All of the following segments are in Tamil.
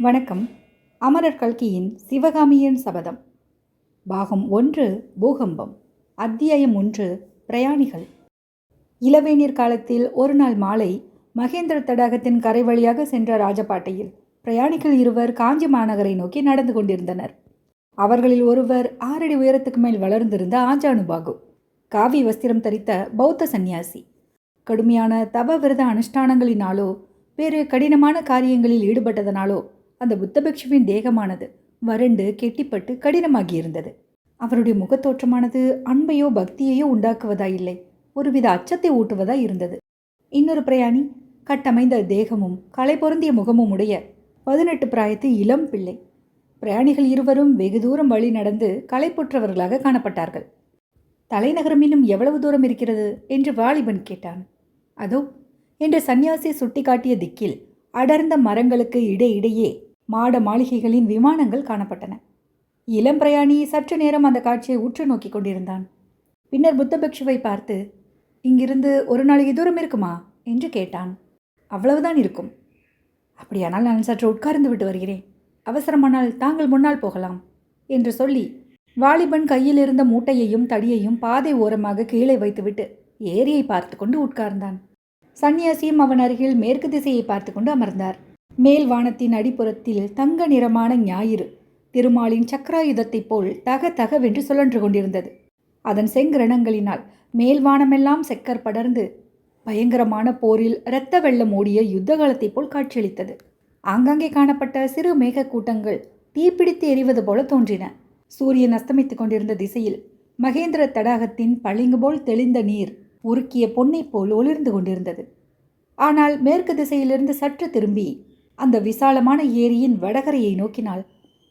வணக்கம். அமரர் கல்கியின் சிவகாமியின் சபதம். பாகம் ஒன்று பூகம்பம். அத்தியாயம் ஒன்று பிரயாணிகள். இளவேநீர் காலத்தில் ஒரு நாள் மாலை மகேந்திர தடாகத்தின் கரை வழியாக சென்ற ராஜபாட்டையில் பிரயாணிகள் இருவர் காஞ்சி மாநகரை நோக்கி நடந்து கொண்டிருந்தனர். அவர்களில் ஒருவர் ஆறடி உயரத்துக்கு மேல் வளர்ந்திருந்த ஆஜானுபாகு காவி வஸ்திரம் தரித்த பௌத்த சந்நியாசி. கடுமையான தப விரத அனுஷ்டானங்களினாலோ வேறு கடினமான காரியங்களில் ஈடுபட்டதனாலோ அந்த புத்தபிக்ஷுவின் தேகமானது வறண்டு கெட்டிப்பட்டு கடினமாகியிருந்தது. அவருடைய முகத்தோற்றமானது அன்பையோ பக்தியையோ உண்டாக்குவதாயில்லை. ஒருவித அச்சத்தை ஊட்டுவதாய் இருந்தது. இன்னொரு பிரயாணி கட்டமைந்த தேகமும் களை பொருந்திய முகமும் உடைய பதினெட்டு பிராயத்து இளம் பிள்ளை. பிரயாணிகள் இருவரும் வெகு தூரம் வழி நடந்து களைப்புற்றவர்களாக காணப்பட்டார்கள். தலைநகரம் இன்னும் எவ்வளவு தூரம் இருக்கிறது? என்று வாலிபன் கேட்டான். அதோ என்று சந்நியாசி சுட்டிக்காட்டிய திக்கில் அடர்ந்த மரங்களுக்கு இடையிடையே மாட மாளிகைகளின் விமானங்கள் காணப்பட்டன. இளம் பிரயாணி சற்று நேரம் அந்த காட்சியை உற்று நோக்கி கொண்டிருந்தான். பின்னர் புத்தபிக்ஷுவை பார்த்து இங்கிருந்து ஒரு நாளைக்கு தூரம் இருக்குமா? என்று கேட்டான். அவ்வளவுதான் இருக்கும். அப்படியானால் நான் சற்று உட்கார்ந்து விட்டு வருகிறேன். அவசரமானால் தாங்கள் முன்னால் போகலாம் என்று சொல்லி வாலிபன் கையில் இருந்த மூட்டையையும் தடியையும் பாதை ஓரமாக கீழே வைத்துவிட்டு ஏரியை பார்த்து கொண்டு உட்கார்ந்தான். சந்நியாசியும் அவன் அருகில் மேற்கு திசையை பார்த்து கொண்டு அமர்ந்தார். மேல் வானத்தின் அடிப்புறத்தில் தங்க நிறமான ஞாயிறு திருமாலின் சக்கராயுதத்தைப் போல் தக தகவென்று சுழன்று கொண்டிருந்தது. அதன் செங்கிரணங்களினால் மேல்வானமெல்லாம் செக்கர் படர்ந்து பயங்கரமான போரில் இரத்த வெள்ளம் ஓடிய யுத்த காலத்தைப் போல் காட்சியளித்தது. ஆங்காங்கே காணப்பட்ட சிறு மேகக்கூட்டங்கள் தீப்பிடித்து எரிவது போல தோன்றின. சூரியன் அஸ்தமித்துக் கொண்டிருந்த திசையில் மகேந்திர தடாகத்தின் பளிங்கு போல் தெளிந்த நீர் உருக்கிய பொன்னைப் போல் ஒளிர்ந்து கொண்டிருந்தது. ஆனால் மேற்கு திசையிலிருந்து சற்று திரும்பி அந்த விசாலமான ஏரியின் வடகரையை நோக்கினால்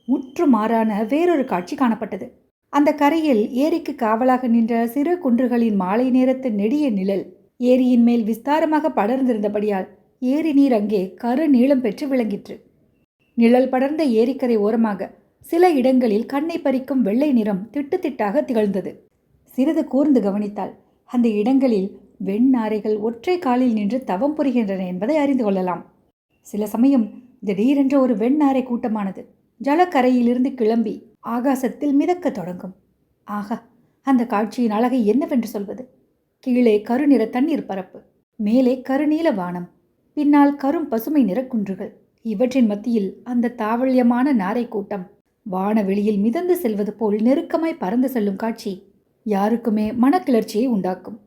முற்று மாறான வேறொரு காட்சி காணப்பட்டது. அந்த கரையில் ஏரிக்கு காவலாக நின்ற சிறு குன்றுகளின் மாலை நேரத்து நெடிய நிழல் ஏரியின் மேல் விஸ்தாரமாக படர்ந்திருந்தபடியால் ஏரி நீர் அங்கே கரு நீளம் பெற்று விளங்கிற்று. நிழல் படர்ந்த ஏரிக்கரை ஓரமாக சில இடங்களில் கண்ணை பறிக்கும் வெள்ளை நிறம் திட்டு திட்டாக திகழ்ந்தது. சிறிது கூர்ந்து கவனித்தால் அந்த இடங்களில் வெண்ணாரைகள் ஒற்றை காலில் நின்று தவம் புரிகின்றன என்பதை அறிந்து கொள்ளலாம். சில சமயம் திடீரென்ற ஒரு வெண்ணாரை கூட்டமானது ஜலக்கரையிலிருந்து கிளம்பி ஆகாசத்தில் மிதக்கத் தொடங்கும். ஆகா அந்த காட்சியின் அழகை என்னவென்று சொல்வது? கீழே கருநிற தண்ணீர் பரப்பு மேலே கருநீல வானம் பின்னால் கரும் பசுமை நிற குன்றுகள் இவற்றின் மத்தியில் அந்த தாவல்யமான நாரை கூட்டம் வானவெளியில் மிதந்து செல்வது போல் நெருக்கமாய் பறந்து செல்லும் காட்சி யாருக்குமே மனக்கிளர்ச்சியை உண்டாக்கும்.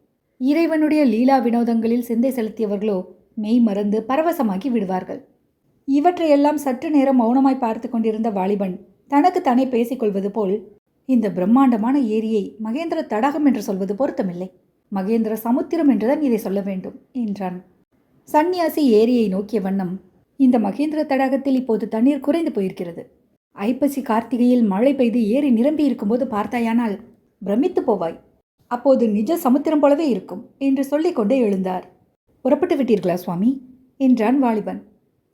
இறைவனுடைய லீலா வினோதங்களில் சிந்தை செலுத்தியவர்களோ மெய் மறந்து பரவசமாகி விடுவார்கள். இவற்றையெல்லாம் சற்று நேரம் மௌனமாய் பார்த்து கொண்டிருந்த வாலிபன் தனக்கு தானே பேசிக்கொள்வது போல் இந்த பிரம்மாண்டமான ஏரியை மகேந்திர தடாகம் என்று சொல்வது பொருத்தமில்லை. மகேந்திர சமுத்திரம் என்றுதான் இதை சொல்ல வேண்டும் என்றான். சந்நியாசி ஏரியை நோக்கிய வண்ணம் இந்த மகேந்திர தடாகத்தில் இப்போது தண்ணீர் குறைந்து போயிருக்கிறது. ஐப்பசி கார்த்திகையில் மழை பெய்து ஏரி நிரம்பி இருக்கும்போது பார்த்தாயானால் பிரமித்து போவாய். அப்போது நிஜ சமுத்திரம் போலவே இருக்கும் என்று சொல்லிக்கொண்டே எழுந்தார். புறப்பட்டு விட்டீர்களா சுவாமி? என்றான் வாலிபன்.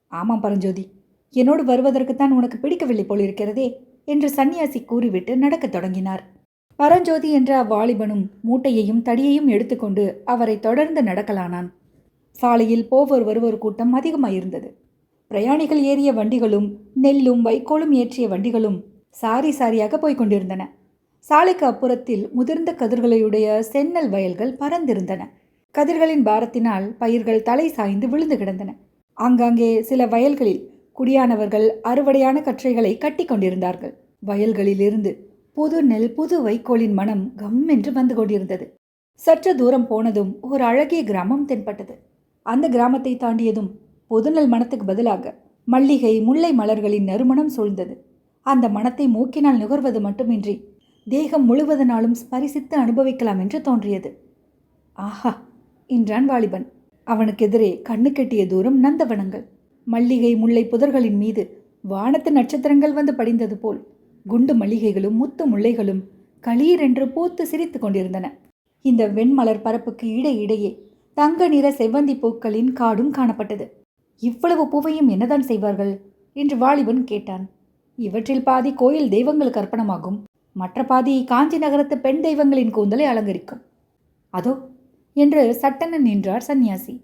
ஆமாம் பரஞ்சோதி என்னோடு வருவதற்குத்தான் உனக்கு பிடிக்கவில்லை போலிருக்கிறதே என்று சன்னியாசி கூறிவிட்டு நடக்கத் தொடங்கினார். பரஞ்சோதி என்ற அவ்வாலிபனும் மூட்டையையும் தடியையும் எடுத்துக்கொண்டு அவரை தொடர்ந்து நடக்கலானான். சாலையில் போவர் வருவோர் கூட்டம் அதிகமாயிருந்தது. பிரயாணிகள் ஏறிய வண்டிகளும் நெல்லும் வைக்கோலும் ஏற்றிய வண்டிகளும் சாரி சாரியாக போய்க்கொண்டிருந்தன. சாலைக்கு அப்புறத்தில் முதிர்ந்த கதிர்களையுடைய சென்னல் வயல்கள் பறந்திருந்தன. கதிர்களின் பாரத்தினால் பயிர்கள் தலை சாய்ந்து விழுந்து கிடந்தன. ஆங்காங்கே சில வயல்களில் குடியானவர்கள் அறுவடையான கற்றைகளை கட்டி கொண்டிருந்தார்கள். வயல்களிலிருந்து புது நெல் புது வைக்கோலின் மனம் கம் என்று வந்து கொண்டிருந்தது. சற்று தூரம் போனதும் ஒரு அழகிய கிராமம் தென்பட்டது. அந்த கிராமத்தை தாண்டியதும் புதுநெல் மனத்துக்கு பதிலாக மல்லிகை முல்லை மலர்களின் நறுமணம் சூழ்ந்தது. அந்த மனத்தை மூக்கினால் நுகர்வது மட்டுமின்றி தேகம் முழுவதனாலும் ஸ்பரிசித்து அனுபவிக்கலாம் என்று தோன்றியது. ஆஹா! என்றான் வாலிபன். அவனுக்கு எதிரே கண்ணு கெட்டிய தூரம் நந்தவனங்கள் மல்லிகை முல்லை புதர்களின் மீது வானத்து நட்சத்திரங்கள் வந்து படிந்தது போல் குண்டு மல்லிகைகளும் முத்து முல்லைகளும் களீரென்று பூத்து சிரித்து கொண்டிருந்தன. இந்த வெண்மலர் பரப்புக்கு இடையிடையே தங்க நிற செவ்வந்தி பூக்களின் காடும் காணப்பட்டது. இவ்வளவு பூவையும் என்னதான் செய்வார்கள்? என்று வாலிபன் கேட்டான். இவற்றில் பாதி கோயில் தெய்வங்களுக்கு அர்ப்பணமாகும் மற்ற பாதி காஞ்சி நகரத்து பெண் தெய்வங்களின் கூந்தலை அலங்கரிக்கும். அதோ என்று சட்டென நின்றார் சந்நியாசி.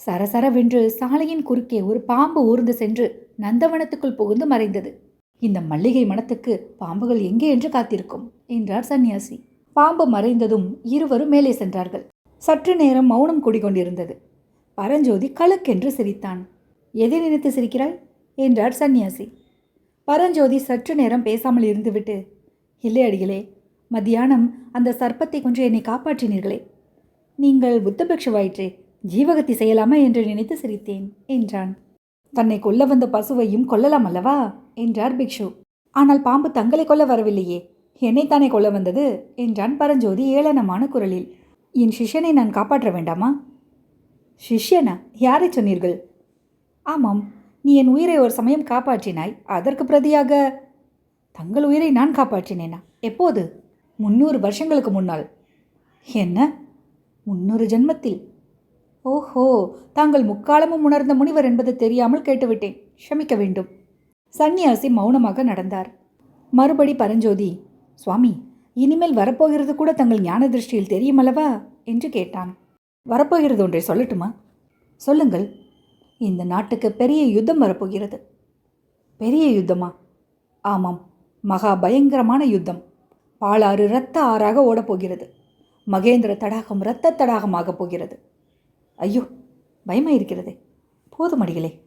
சரசரவென்று சாலையின் குறுக்கே ஒரு பாம்பு ஊர்ந்து சென்று நந்தவனத்துக்குள் புகுந்து மறைந்தது. இந்த மல்லிகை மனத்துக்கு பாம்புகள் எங்கே என்று காத்திருக்கும் என்றார் சந்நியாசி. பாம்பு மறைந்ததும் இருவரும் மேலே சென்றார்கள். சற்று நேரம் மௌனம் குடிகொண்டிருந்தது. பரஞ்சோதி கலக்கென்று சிரித்தான். எதை நினைத்து சிரிக்கிறாய்? என்றார் சந்நியாசி. பரஞ்சோதி சற்று நேரம் பேசாமல் இருந்துவிட்டு இல்லை அடிகளே மத்தியானம் அந்த சர்ப்பத்தை கொன்று என்னை காப்பாற்றினீர்களே நீங்கள் புத்தபிக்ஷுவாயிற்றே ஜீவகத்தி செய்யலாமா என்று நினைத்து சிரித்தேன் என்றான். தன்னை கொல்ல வந்த பசுவையும் கொல்லலாம் அல்லவா? என்றார் பிக்ஷு. ஆனால் பாம்பு தங்களை கொல்ல வரவில்லையே என்னைத்தானே கொல்ல வந்தது? என்றான் பரஞ்சோதி ஏளனமான குரலில். என் சிஷ்யனை நான் காப்பாற்ற வேண்டாமா? சிஷ்யனா? யாரை சொன்னீர்கள்? ஆமாம் நீ என் உயிரை ஒரு சமயம் காப்பாற்றினாய் அதற்கு பிரதியாக தங்கள் உயிரை நான் காப்பாற்றினேனா? எப்போது? முன்னூறு வருஷங்களுக்கு முன்னால். என்ன? முன்னொரு ஜென்மத்தில். ஓஹோ தாங்கள் முக்காலமும் உணர்ந்த முனிவர் என்பது தெரியாமல் கேட்டுவிட்டேன். க்ஷமிக்க வேண்டும். சந்நியாசி மௌனமாக நடந்தார். மறுபடி பரஞ்சோதி சுவாமி இனிமேல் வரப்போகிறது கூட தங்கள் ஞான திருஷ்டியில் தெரியுமல்லவா என்று கேட்டான். வரப்போகிறது ஒன்றை சொல்லட்டுமா? சொல்லுங்கள். இந்த நாட்டுக்கு பெரிய யுத்தம் வரப்போகிறது. பெரிய யுத்தமா? ஆமாம். மகா பயங்கரமான யுத்தம். பாலாறு இரத்த ஆறாக ஓடப்போகிறது மகேந்திர தடாகம் இரத்த தடாகமாக போகிறது. ஐயோ பயமாக இருக்கிறதே. போதும் அடிகளே.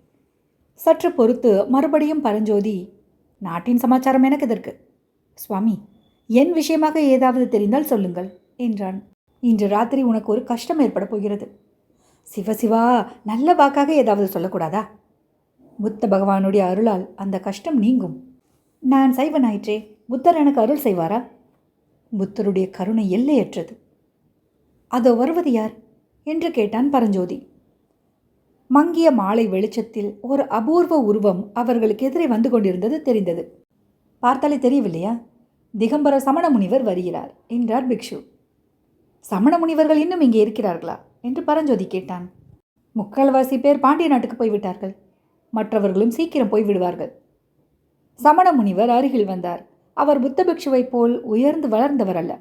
சற்று பொறுத்து மறுபடியும் பரஞ்சோதி நாட்டின் சமாச்சாரம் எனக்கு இதற்கு சுவாமி என் விஷயமாக ஏதாவது தெரிந்தால் சொல்லுங்கள் என்றான். இன்று ராத்திரி உனக்கு ஒரு கஷ்டம் ஏற்பட போகிறது. சிவசிவா நல்ல வாக்காக ஏதாவது சொல்லக்கூடாதா? புத்த பகவானுடைய அருளால் அந்த கஷ்டம் நீங்கும். நான் சைவனாயிற்றே புத்தர் எனக்கு அருள் செய்வாரா? புத்தருடைய கருணை எல்லையற்றது. அதோ வருவது யார்? என்று கேட்டான் பரஞ்சோதி. மங்கிய மாலை வெளிச்சத்தில் ஒரு அபூர்வ உருவம் அவர்களுக்கு எதிரே வந்து கொண்டிருந்தது தெரிந்தது. பார்த்தாலே தெரியவில்லையா? திகம்பர சமண முனிவர் வருகிறார் என்றார் பிக்ஷு. சமண முனிவர்கள் இன்னும் இங்கே இருக்கிறார்களா? என்று பரஞ்சோதி கேட்டான். முக்கால்வாசி பேர் பாண்டிய நாட்டுக்கு போய்விட்டார்கள். மற்றவர்களும் சீக்கிரம் போய்விடுவார்கள். சமண முனிவர் அருகில் வந்தார். அவர் புத்த பிக்ஷுவைப் போல் உயர்ந்து வளர்ந்தவர் அல்ல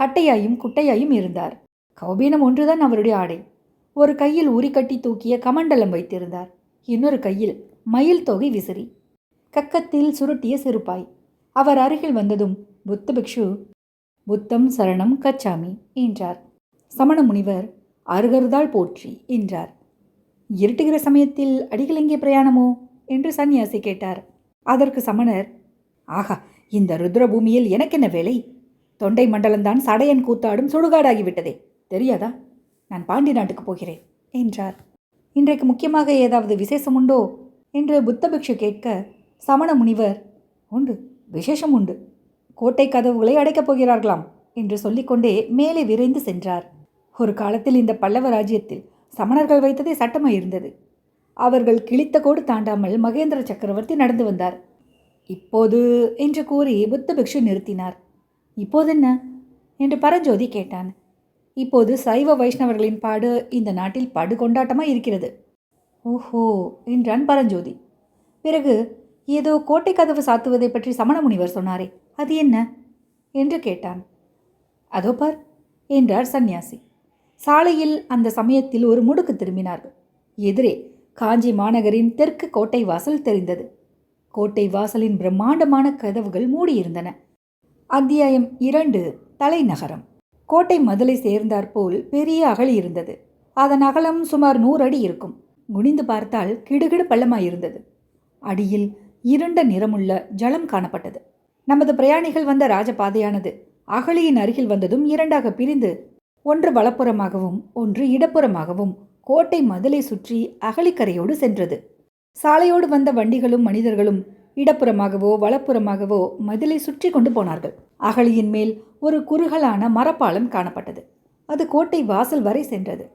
கட்டையாயும் குட்டையாயும் இருந்தார். கௌபீனம் ஒன்றுதான் அவருடைய ஆடை. ஒரு கையில் உரிக்கட்டி தூக்கிய கமண்டலம் வைத்திருந்தார். இன்னொரு கையில் மயில் தொகை விசிறி. கக்கத்தில் சுருட்டிய சிறுப்பாய் அவர் அருகில் வந்ததும் புத்த பிக்ஷு புத்தம் சரணம் கச்சாமி என்றார். சமண முனிவர் அருகருதால் போற்றி என்றார். இருட்டுகிற சமயத்தில் அடிகள் எங்கே பிரயாணமோ? என்று சந்நியாசி கேட்டார். அதற்கு சமணர் ஆகா இந்த ருத்ரபூமியில் எனக்கென்ன வேலை? தொண்டை மண்டலம்தான் சடையன் கூத்தாடும் சுடுகாடாகிவிட்டதே. தெரியாதா? நான் பாண்டி நாட்டுக்கு போகிறேன் என்றார். இன்றைக்கு முக்கியமாக ஏதாவது விசேஷம் உண்டோ? என்று புத்தபிக்ஷு கேட்க சமண முனிவர். உண்டு விசேஷம் உண்டு. கோட்டை கதவுகளை அடைக்கப் போகிறார்களாம் என்று சொல்லிக்கொண்டே மேலே விரைந்து சென்றார். ஒரு காலத்தில் இந்த பல்லவ ராஜ்யத்தில் சமணர்கள் வைத்ததே சட்டமாக இருந்தது அவர்கள் கிழித்த கோடு தாண்டாமல் மகேந்திர சக்கரவர்த்தி நடந்து வந்தார். இப்போது என்று கூறி புத்த பிக்ஷு நிறுத்தினார். இப்போதென்ன? என்று பரஞ்சோதி கேட்டான். இப்போது சைவ வைஷ்ணவர்களின் பாடு இந்த நாட்டில் படு கொண்டாட்டமாக இருக்கிறது. ஓஹோ என்றான் பரஞ்சோதி. பிறகு ஏதோ கோட்டை கதவு சாத்துவதை பற்றி சமண முனிவர் சொன்னாரே அது என்ன? என்று கேட்டான். அதோ பார் என்றார் சந்நியாசி. சாலையில் அந்த சமயத்தில் ஒரு முடுக்கு திரும்பினார்கள். எதிரே காஞ்சி மாநகரின் தெற்கு கோட்டை வாசல் தெரிந்தது. கோட்டை வாசலின் பிரம்மாண்டமான கதவுகள் மூடியிருந்தன. அத்தியாயம் இரண்டு தலைநகரம். கோட்டை மதிலை சேர்ந்தாற்போல் பெரிய அகழி இருந்தது. அதன் அகலம் சுமார் நூறு அடி இருக்கும். குனிந்து பார்த்தால் கிடுகிடு பள்ளமாயிருந்தது. அடியில் இருண்ட நிறமுள்ள ஜலம் காணப்பட்டது. நமது பிரயாணிகள் வந்த ராஜபாதையானது. அகழியின் அருகில் வந்ததும் இரண்டாக பிரிந்து ஒன்று வலப்புறமாகவும் ஒன்று இடப்புறமாகவும் கோட்டை மதிலை சுற்றி அகழிக்கரையோடு சென்றது. சாலையோடு வந்த வண்டிகளும் மனிதர்களும் இடப்புறமாகவோ வலப்புறமாகவோ மதிலை சுற்றி கொண்டு போனார்கள். அகழியின் மேல் ஒரு குறுகலான மரப்பாலம் காணப்பட்டது. அது கோட்டை வாசல் வரை சென்றது.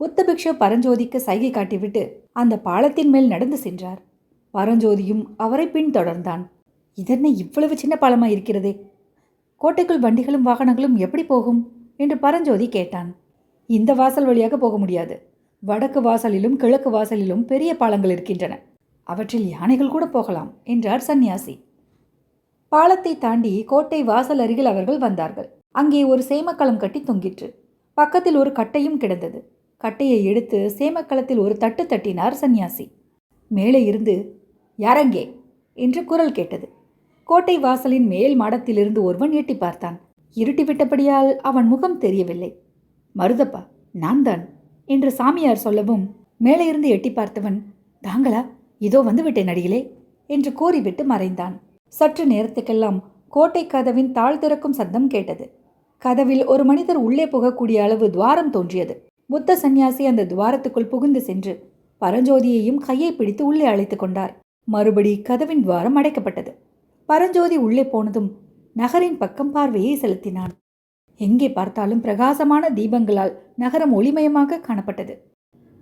புத்தபிக்ஷ பரஞ்சோதிக்கு சைகை காட்டிவிட்டு அந்த பாலத்தின் மேல் நடந்து சென்றார். பரஞ்சோதியும் அவரை பின்தொடர்ந்தான் இதென்ன இவ்வளவு சின்ன பாலமாக இருக்கிறதே? கோட்டைக்குள் வண்டிகளும் வாகனங்களும் எப்படி போகும்? என்று பரஞ்சோதி கேட்டான். இந்த வாசல் வழியாக போக முடியாது. வடக்கு வாசலிலும் கிழக்கு வாசலிலும் பெரிய பாலங்கள் இருக்கின்றன. அவற்றில் யானைகள் கூட போகலாம் என்றார் சந்நியாசி. பாலத்தை தாண்டி கோட்டை வாசல் அருகில் அவர்கள் வந்தார்கள். அங்கே ஒரு சேமக்களம் கட்டி தொங்கிற்று. பக்கத்தில் ஒரு கட்டையும் கிடந்தது. கட்டையை எடுத்து சேமக்களத்தில் ஒரு தட்டு தட்டினார் சந்நியாசி. மேலே இருந்து யாரங்கே? என்று குரல் கேட்டது. கோட்டை வாசலின் மேல் மாடத்திலிருந்து ஒருவன் எட்டி பார்த்தான். இருட்டிவிட்டபடியால் அவன் முகம் தெரியவில்லை. மருதப்பா நான் தான் என்று சாமியார் சொல்லவும் மேலே இருந்து எட்டி பார்த்தவன் தாங்களா? இதோ வந்துவிட்டேன் அடிகளே என்று கூறிவிட்டு மறைந்தான். சற்று நேரத்துக்கெல்லாம் கோட்டை கதவின் தாழ் திறக்கும் சத்தம் கேட்டது. கதவில் ஒரு மனிதர் உள்ளே புகக்கூடிய அளவு துவாரம் தோன்றியது. புத்த சந்நியாசி அந்த துவாரத்துக்குள் புகுந்து சென்று பரஞ்சோதியையும் கையை பிடித்து உள்ளே அழைத்து கொண்டார். மறுபடி கதவின் துவாரம் அடைக்கப்பட்டது. பரஞ்சோதி உள்ளே போனதும் நகரின் பக்கம் பார்வையை செலுத்தினான். எங்கே பார்த்தாலும் பிரகாசமான தீபங்களால் நகரம் ஒளிமயமாக காணப்பட்டது.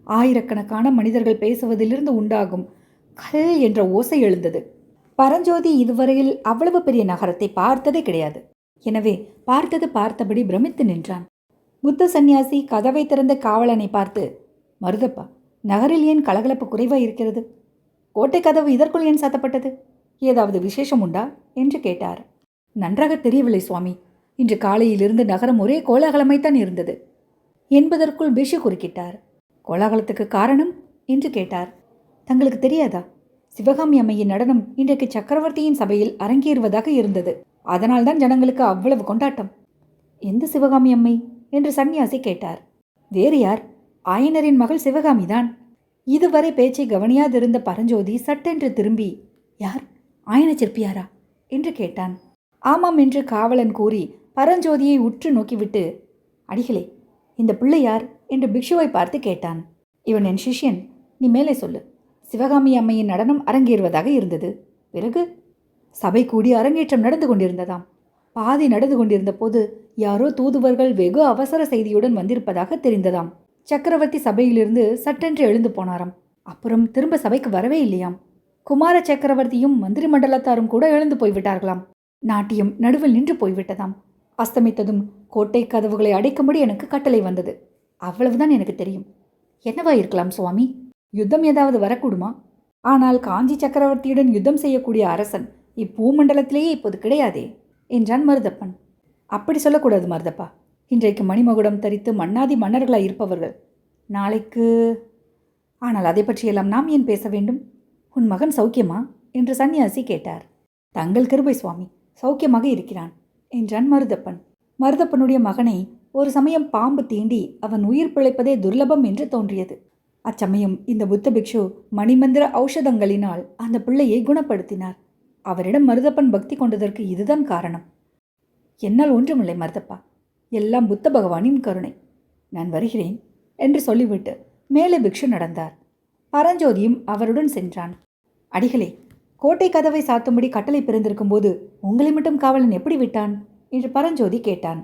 ஆயிரக்கணக்கான மனிதர்கள் பேசுவதிலிருந்து உண்டாகும் கல் என்ற ஓசை எழுந்தது. பரஞ்சோதி இதுவரையில் அவ்வளவு பெரிய நகரத்தை பார்த்ததே கிடையாது. எனவே பார்த்தது பார்த்தபடி பிரமித்து நின்றான். புத்த சந்நியாசி கதவை திறந்த காவலனை பார்த்து மருதப்பா நகரில் ஏன் கலகலப்பு குறைவாக இருக்கிறது? கோட்டை கதவு இதற்குள் ஏன் சாத்தப்பட்டது? ஏதாவது விசேஷம் உண்டா? என்று கேட்டார். நன்றாக தெரியவில்லை சுவாமி. இன்று காலையிலிருந்து நகரம் ஒரே கோலாகலமாய்த்தான் இருந்தது. என்பதற்குள் பிஷு குறுக்கிட்டார். கோலாகலத்துக்கு காரணம்? என்று கேட்டார். தங்களுக்கு தெரியாதா? சிவகாமி அம்மையின் நடனம் இன்றைக்கு சக்கரவர்த்தியின் சபையில் அரங்கேறுவதாக இருந்தது. அதனால்தான் ஜனங்களுக்கு அவ்வளவு கொண்டாட்டம். எந்த சிவகாமி அம்மை? என்று சந்நியாசி கேட்டார். வேறு யார்? ஆயனரின் மகள் சிவகாமிதான். இதுவரை பேச்சை கவனியாதிருந்த பரஞ்சோதி சட்டென்று திரும்பி யார்? ஆயன சிற்பியாரா? என்று கேட்டான். ஆமாம் என்று காவலன் கூறி பரஞ்சோதியை உற்று நோக்கிவிட்டு அடிகளே இந்த பிள்ளை யார்? என்று பிக்ஷுவை பார்த்து கேட்டான். இவன் என் சிஷ்யன். நீ மேலே சொல்லு. சிவகாமி அம்மையின் நடனம் அரங்கேறுவதாக இருந்தது. பிறகு சபை கூடி அரங்கேற்றம் நடந்து கொண்டிருந்ததாம். பாதி நடந்து கொண்டிருந்த போது யாரோ தூதுவர்கள் வெகு அவசர செய்தியுடன் வந்திருப்பதாக தெரிந்ததாம். சக்கரவர்த்தி சபையிலிருந்து சட்டென்று எழுந்து போனாராம். அப்புறம் திரும்ப சபைக்கு வரவே இல்லையாம். குமார சக்கரவர்த்தியும் மந்திரி மண்டலத்தாரும் கூட எழுந்து போய்விட்டார்களாம். நாட்டியம் நடுவில் நின்று போய்விட்டதாம். அஸ்தமித்ததும் கோட்டை கதவுகளை அடைக்கும்படி எனக்கு கட்டளை வந்தது. அவ்வளவுதான் எனக்கு தெரியும். என்னவா இருக்கலாம் சுவாமி? யுத்தம் ஏதாவது வரக்கூடுமா? ஆனால் காஞ்சி சக்கரவர்த்தியுடன் யுத்தம் செய்யக்கூடிய அரசன் இப்பூமண்டலத்திலேயே இப்போது கிடையாதே என்றான் மருதப்பன். அப்படி சொல்லக்கூடாது மருதப்பா. இன்றைக்கு மணிமகுடம் தரித்து மன்னாதி மன்னர்களாய் இருப்பவர்கள். நாளைக்கு ஆனால் அதை பற்றியெல்லாம் நாம் ஏன் பேச வேண்டும்? உன் மகன் சௌக்கியமா? என்று சன்னியாசி கேட்டார். தங்கள் கிருபை சுவாமி சௌக்கியமாக இருக்கிறான் என்றான் மருதப்பன். மருதப்பனுடைய மகனை ஒரு சமயம் பாம்பு தீண்டி அவன் உயிர் பிழைப்பதே துர்லபம் என்று தோன்றியது. அச்சமயம் இந்த புத்த பிக்ஷு மணிமந்திர ஔஷதங்களினால் அந்த பிள்ளையை குணப்படுத்தினார். அவரிடம் மருதப்பன் பக்தி கொண்டதற்கு இதுதான் காரணம். என்னால் ஒன்றுமில்லை மருதப்பா. எல்லாம் புத்த பகவானின் கருணை. நான் வருகிறேன் என்று சொல்லிவிட்டு மேலே பிக்ஷு நடந்தார். பரஞ்சோதியும் அவருடன் சென்றான். அடிகளே கோட்டை கதவை சாத்தும்படி கட்டளை பிறந்திருக்கும் போது உங்களை மட்டும் காவலன் எப்படி விட்டான்? என்று பரஞ்சோதி கேட்டான்.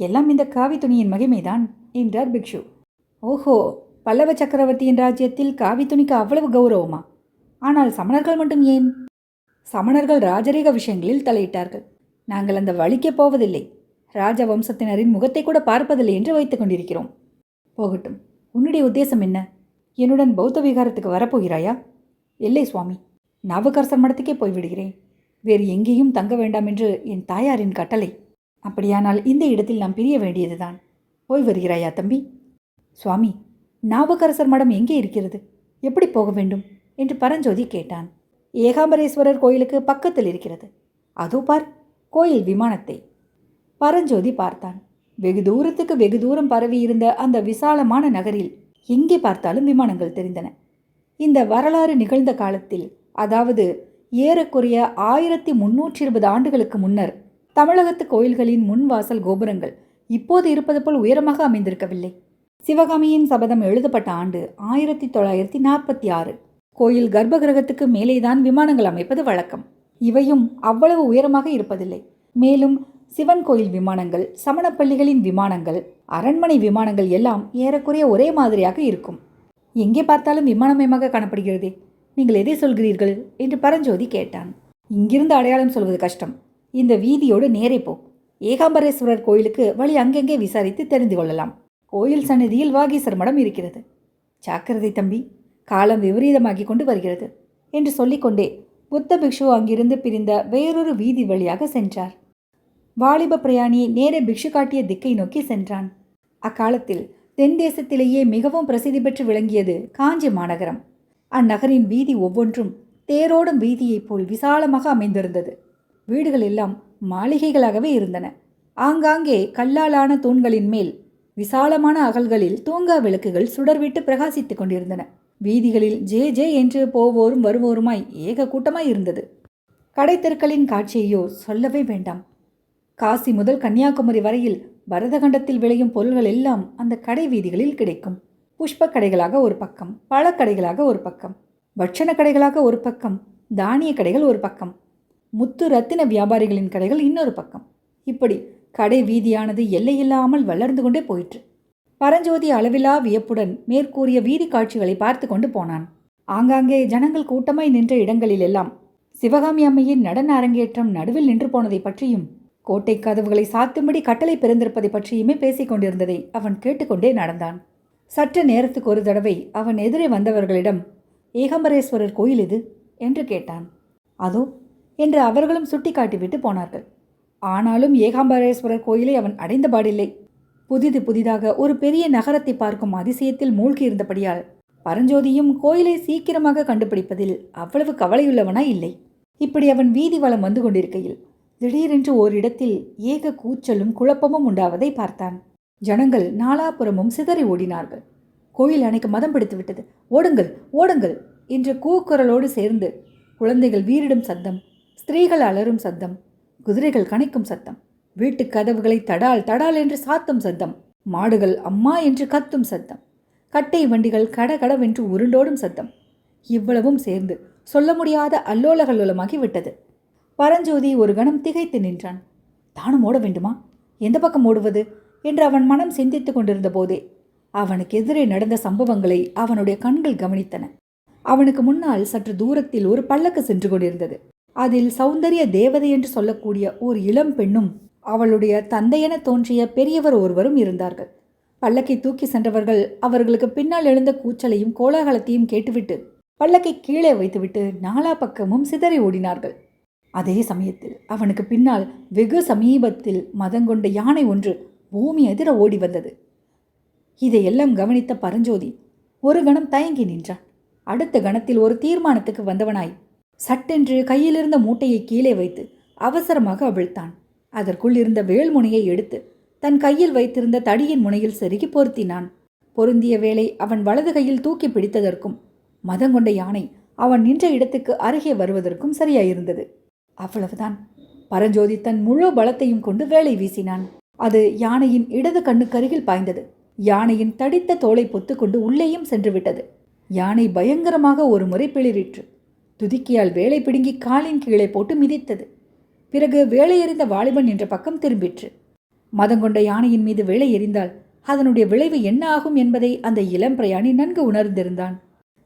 எல்லாம் இந்த காவி துணியின் மகிமைதான் என்றார் பிக்ஷு. ஓஹோ பல்லவ சக்கரவர்த்தியின் ராஜ்யத்தில் காவி துணிக்கு அவ்வளவு கௌரவமா? ஆனால் சமணர்கள் மட்டும் ஏன்? சமணர்கள் ராஜரீக விஷயங்களில் தலையிட்டார்கள். நாங்கள் அந்த வழிக்கே போவதில்லை. ராஜ வம்சத்தினரின் முகத்தை கூட பார்ப்பதில்லை என்று வைத்துக் கொண்டிருக்கிறோம். போகட்டும். உன்னுடைய உத்தேசம் என்ன? என்னுடன் பௌத்த விகாரத்துக்கு வரப்போகிறாயா? இல்லை சுவாமி. நவகர்சர் மடத்துக்கே போய்விடுகிறேன். வேறு எங்கேயும் தங்க வேண்டாம் என்று என் தாயாரின் கட்டளை. அப்படியானால் இந்த இடத்தில் நாம் பிரிய வேண்டியதுதான். போய் வருகிறாயா தம்பி? சுவாமி ஞாபகரசர் மடம் எங்கே இருக்கிறது? எப்படி போக வேண்டும்? என்று பரஞ்சோதி கேட்டான். ஏகாம்பரேஸ்வரர் கோயிலுக்கு பக்கத்தில் இருக்கிறது. அதோ பார் கோயில் விமானத்தை. பரஞ்சோதி பார்த்தான். வெகு தூரத்துக்கு வெகு தூரம் பரவி இருந்த அந்த விசாலமான நகரில் எங்கே பார்த்தாலும் விமானங்கள் தெரிந்தன. இந்த வரலாறு நிகழ்ந்த காலத்தில் அதாவது ஏறக்குறைய ஆயிரத்தி முன்னூற்றி இருபது ஆண்டுகளுக்கு முன்னர் தமிழகத்து கோயில்களின் முன்வாசல் கோபுரங்கள் இப்போது இருப்பது போல் உயரமாக அமைந்திருக்கவில்லை. சிவகாமியின் சபதம் எழுதப்பட்ட ஆண்டு ஆயிரத்தி தொள்ளாயிரத்தி நாற்பத்தி ஆறு. கோயில் கர்ப்பகிரகத்துக்கு மேலேதான் விமானங்கள் அமைப்பது வழக்கம். இவையும் அவ்வளவு உயரமாக இருப்பதில்லை. மேலும் சிவன் கோயில் விமானங்கள் சமணப்பள்ளிகளின் விமானங்கள் அரண்மனை விமானங்கள் எல்லாம் ஏறக்குறைய ஒரே மாதிரியாக இருக்கும். எங்கே பார்த்தாலும் விமானமயமாக காணப்படுகிறதே. நீங்கள் எதை சொல்கிறீர்கள்? என்று பரஞ்சோதி கேட்டான். இங்கிருந்து அடையாளம் சொல்வது கஷ்டம். இந்த வீதியோடு நேரே போ. ஏகாம்பரேஸ்வரர் கோயிலுக்கு வழி அங்கெங்கே விசாரித்து தெரிந்து கொள்ளலாம். கோயில் சன்னதியில் வாகீசர் மடம் இருக்கிறது. ஜாக்கிரதை தம்பி காலம் விபரீதமாகிக் கொண்டு வருகிறது என்று சொல்லிக்கொண்டே புத்த பிக்ஷு அங்கிருந்து பிரிந்த வேறொரு வீதி வழியாக சென்றார். வாலிப பிரயாணி நேரே பிக்ஷு காட்டிய திக்கை நோக்கி சென்றான். அக்காலத்தில் தென் தேசத்திலேயே மிகவும் பிரசித்தி பெற்று விளங்கியது காஞ்சி மாநகரம். அந்நகரின் வீதி ஒவ்வொன்றும் தேரோடும் வீதியைப் போல் விசாலமாக அமைந்திருந்தது. வீடுகள் எல்லாம் மாளிகைகளாகவே இருந்தன. ஆங்காங்கே கல்லாலான தூண்களின் மேல் விசாலமான அகல்களில் தூங்கா விளக்குகள் சுடர்விட்டு பிரகாசித்துக் கொண்டிருந்தன. வீதிகளில் ஜே ஜே என்று போவோரும் வருவோருமாய் ஏக கூட்டமாய் இருந்தது. கடைத்தெருக்களின் காட்சியையோ சொல்லவே வேண்டாம். காசி முதல் கன்னியாகுமரி வரையில் பரதகண்டத்தில் விளையும் பொருள்கள் எல்லாம் அந்த கடை வீதிகளில் கிடைக்கும். புஷ்பக் கடைகளாக ஒரு பக்கம் பழக்கடைகளாக ஒரு பக்கம் பட்சண கடைகளாக ஒரு பக்கம் தானிய கடைகள் ஒரு பக்கம் முத்து ரத்தின வியாபாரிகளின் கடைகள் இன்னொரு பக்கம். இப்படி கடை வீதியானது எல்லையில்லாமல் வளர்ந்து கொண்டே போயிற்று. பரஞ்சோதி அளவிலா வியப்புடன் மேற்கூறிய வீதி காட்சிகளை பார்த்து கொண்டு போனான். ஆங்காங்கே ஜனங்கள் கூட்டமாய் நின்ற இடங்களிலெல்லாம் சிவகாமி அம்மையின் நடன அரங்கேற்றம் நடுவில் நின்று போனதை பற்றியும் கோட்டை கதவுகளை சாத்தும்படி கட்டளை பிறந்திருப்பதை பற்றியுமே பேசிக் கொண்டிருந்ததை அவன் கேட்டுக்கொண்டே நடந்தான். சற்று நேரத்துக்கு ஒரு தடவை அவன் எதிரே வந்தவர்களிடம் ஏகம்பரேஸ்வரர் கோயில் இது? என்று கேட்டான். அதோ என்று அவர்களும் சுட்டிக்காட்டிவிட்டு போனார்கள். ஆனாலும் ஏகாம்பரேஸ்வரர் கோயிலை அவன் அடைந்தபாடில்லை புதிது புதிதாக ஒரு பெரிய நகரத்தை பார்க்கும் அதிசயத்தில் மூழ்கியிருந்தபடியால் பரஞ்சோதியும் கோயிலை சீக்கிரமாக கண்டுபிடிப்பதில் அவ்வளவு கவலையுள்ளவனாய் இல்லை. இப்படி அவன் வீதி வலம் வந்து கொண்டிருக்கையில் திடீரென்று ஓரிடத்தில் ஏக கூச்சலும் குழப்பமும் உண்டாவதை பார்த்தான். ஜனங்கள் நாலாபுறமும் சிதறி ஓடினார்கள். கோயில் அணைக்கு மதம் பிடித்து விட்டது. ஓடுங்கள் ஓடுங்கள் என்ற கூக்குரலோடு சேர்ந்து குழந்தைகள் வீரிடும் சத்தம் ஸ்திரீகள் அலறும் சத்தம் குதிரைகள் கணிக்கும் சத்தம். வீட்டு கதவுகளை தடால் தடால் என்று சாத்தும் சத்தம். மாடுகள் அம்மா என்று கத்தும் சத்தம். கட்டை வண்டிகள் கடகடவென்று உருண்டோடும் சத்தம். இவ்வளவும் சேர்ந்து சொல்ல முடியாத அல்லோலகல்லோலமாகி விட்டது. பரஞ்சோதி ஒரு கணம் திகைத்து நின்றான். தானும் ஓட வேண்டுமா? எந்த பக்கம் ஓடுவது? என்று அவன் மனம் சிந்தித்துக் கொண்டிருந்த போதே அவனுக்கு எதிரே நடந்த சம்பவங்களை அவனுடைய கண்கள் கவனித்தன. அவனுக்கு முன்னால் சற்று தூரத்தில் ஒரு பல்லக்கு சென்று கொண்டிருந்தது. அதில் சௌந்தரிய தேவதை என்று சொல்லக்கூடிய ஒரு இளம் பெண்ணும் அவளுடைய தந்தையென தோன்றிய பெரியவர் ஒருவரும் இருந்தார்கள். பல்லக்கை தூக்கி சென்றவர்கள் அவர்களுக்கு பின்னால் எழுந்த கூச்சலையும் கோலாகலத்தையும் கேட்டுவிட்டு பல்லக்கை கீழே வைத்துவிட்டு நாலா பக்கமும் சிதறி ஓடினார்கள். அதே சமயத்தில் அவனுக்கு பின்னால் வெகு சமீபத்தில் மதங்கொண்ட யானை ஒன்று பூமி எதிர ஓடி வந்தது. இதையெல்லாம் கவனித்த பரஞ்சோதி ஒரு கணம் தயங்கி நின்றான். அடுத்த கணத்தில் ஒரு தீர்மானத்துக்கு வந்தவனாய் சட்டென்று கையிலிருந்த மூட்டையை கீழே வைத்து அவசரமாக அவிழ்த்தான். அதற்குள் இருந்த வேல்முனையை எடுத்து தன் கையில் வைத்திருந்த தடியின் முனையில் செருகி பொருத்தினான். பொருந்திய வேலை அவன் வலது கையில் தூக்கி பிடித்ததற்கும் மதங்கொண்ட யானை அவன் நின்ற இடத்துக்கு அருகே வருவதற்கும் சரியாயிருந்தது. அவ்வளவுதான். பரஞ்சோதி தன் முழு பலத்தையும் கொண்டு வேலை வீசினான். அது யானையின் இடது கண்ணுக்கருகில் பாய்ந்தது. யானையின் தடித்த தோலை பொத்துக்கொண்டு உள்ளேயும் சென்று விட்டது யானை பயங்கரமாக ஒரு முறை பிளிரிற்று துதிக்கியால் வேலை பிடுங்கி காலின் கீழே போட்டு மிதித்தது. பிறகு வேலை எறிந்த வாலிபன் என்ற பக்கம் திரும்பிற்று. மதங்கொண்ட யானையின் மீது வேலை எறிந்தால் அதனுடைய விளைவு என்ன ஆகும் என்பதை அந்த இளம் பிரயாணி நன்கு உணர்ந்திருந்தான்.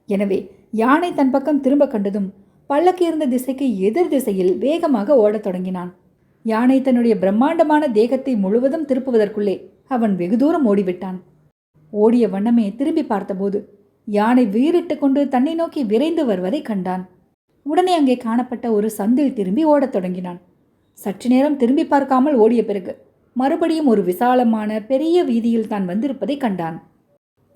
எனவே யானை தன் பக்கம் திரும்ப கண்டதும் பல்லக்கு இருந்த திசைக்கு எதிர் திசையில் வேகமாக ஓடத் தொடங்கினான். யானை தன்னுடைய பிரம்மாண்டமான தேகத்தை முழுவதும் திருப்புவதற்குள்ளே அவன் வெகு தூரம் ஓடிவிட்டான். ஓடிய வண்ணமே திரும்பி பார்த்தபோது யானை வீறிட்டு கொண்டு தன்னை நோக்கி விரைந்து வருவதை கண்டான். உடனே அங்கே காணப்பட்ட ஒரு சந்தில் திரும்பி ஓடத் தொடங்கினான். சற்று நேரம் திரும்பி பார்க்காமல் ஓடிய பிறகு மறுபடியும் ஒரு விசாலமான பெரிய வீதியில் தான் வந்திருப்பதை கண்டான்.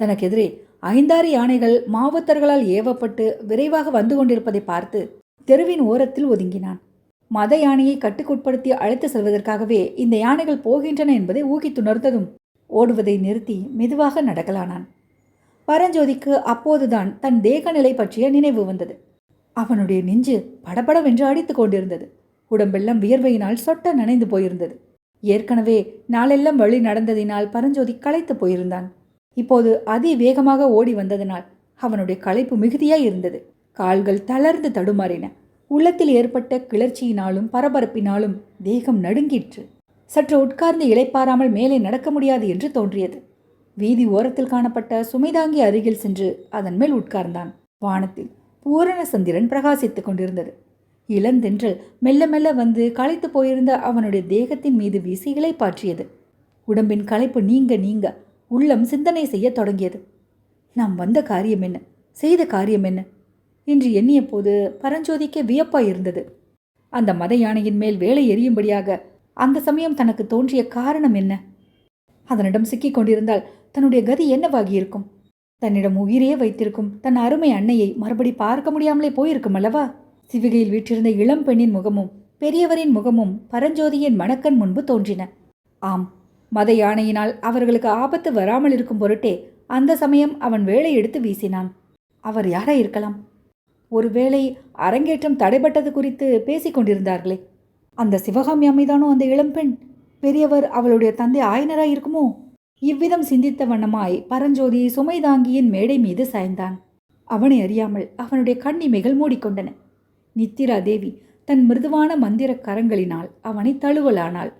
தனக்கெதிரே ஐந்தாறு யானைகள் மாவத்தர்களால் ஏவப்பட்டு விரைவாக வந்து கொண்டிருப்பதை பார்த்து தெருவின் ஓரத்தில் ஒதுங்கினான். மத யானையை கட்டுக்குட்படுத்தி அழைத்து செல்வதற்காகவே இந்த யானைகள் போகின்றன என்பதை ஊகித்துணர்ந்ததும் ஓடுவதை நிறுத்தி மெதுவாக நடக்கலானான். பரஞ்சோதிக்கு அப்போதுதான் தன் தேக நிலை பற்றிய நினைவு வந்தது. அவனுடைய நெஞ்சு படபடவென்று அடித்து கொண்டிருந்தது. உடம்பெல்லாம் வியர்வையினால் சொட்ட நனைந்து போயிருந்தது. ஏற்கனவே நாளெல்லாம் வழி நடந்ததினால் பரஞ்சோதி களைத்து போயிருந்தான். இப்போது அதி வேகமாக ஓடி வந்ததனால் அவனுடைய களைப்பு மிகுதியாய் இருந்தது. கால்கள் தளர்ந்து தடுமாறின. உள்ளத்தில் ஏற்பட்ட கிளர்ச்சியினாலும் பரபரப்பினாலும் தேகம் நடுங்கிற்று. சற்று உட்கார்ந்து இளைப்பாராமல் மேலே நடக்க முடியாது என்று தோன்றியது. வீதி ஓரத்தில் காணப்பட்ட சுமைதாங்கி அருகில் சென்று அதன் மேல் உட்கார்ந்தான். வானத்தில் பூரண சந்திரன் பிரகாசித்துக் கொண்டிருந்தது. இளந்தென்றல் மெல்ல மெல்ல வந்து களைத்து போயிருந்த அவனுடைய தேகத்தின் மீது வீசிகளை பாற்றியது. உடம்பின் களைப்பு நீங்க நீங்க உள்ளம் சிந்தனை செய்யத் தொடங்கியது. நாம் வந்த காரியம் என்ன? செய்த காரியம் என்ன? என்று எண்ணிய போது பரஞ்சோதிக்கு வியப்பாய் இருந்தது அந்த மத யானையின் மேல் வேலை எரியும்படியாக அந்த சமயம் தனக்கு தோன்றிய காரணம் என்ன? அதனிடம் சிக்கிக் கொண்டிருந்தால் தன்னுடைய கதி என்னவாகியிருக்கும்? தன்னிடம் உயிரே வைத்திருக்கும் தன் அருமை அன்னையை மறுபடி பார்க்க முடியாமலே போயிருக்கும் அல்லவா? சிவிகையில் வீற்றிருந்த இளம் பெண்ணின் முகமும் பெரியவரின் முகமும் பரஞ்சோதியின் மணக்கண் முன்பு தோன்றின. ஆம் மத யானையினால் அவர்களுக்கு ஆபத்து வராமல் இருக்கும் பொருட்டே அந்த சமயம் அவன் வேலை எடுத்து வீசினான். அவர் யாரா இருக்கலாம்? ஒருவேளை அரங்கேற்றம் தடைபட்டது குறித்து பேசிக் கொண்டிருந்தார்களே. அந்த சிவகாமி அம்மைதானோ அந்த இளம்பெண் பெரியவர் அவளுடைய தந்தை ஆயனராய் இருக்குமோ இவ்விதம் சிந்தித்த வண்ணமாய் பரஞ்சோதி சுமைதாங்கியின் மேடை மீது சாய்ந்தான். அவனை அறியாமல் அவனுடைய கண்ணிமைகள் மூடிக்கொண்டன. நித்திரா தேவி தன் மிருதுவான மந்திர கரங்களினால் அவனை தழுவலானாள்.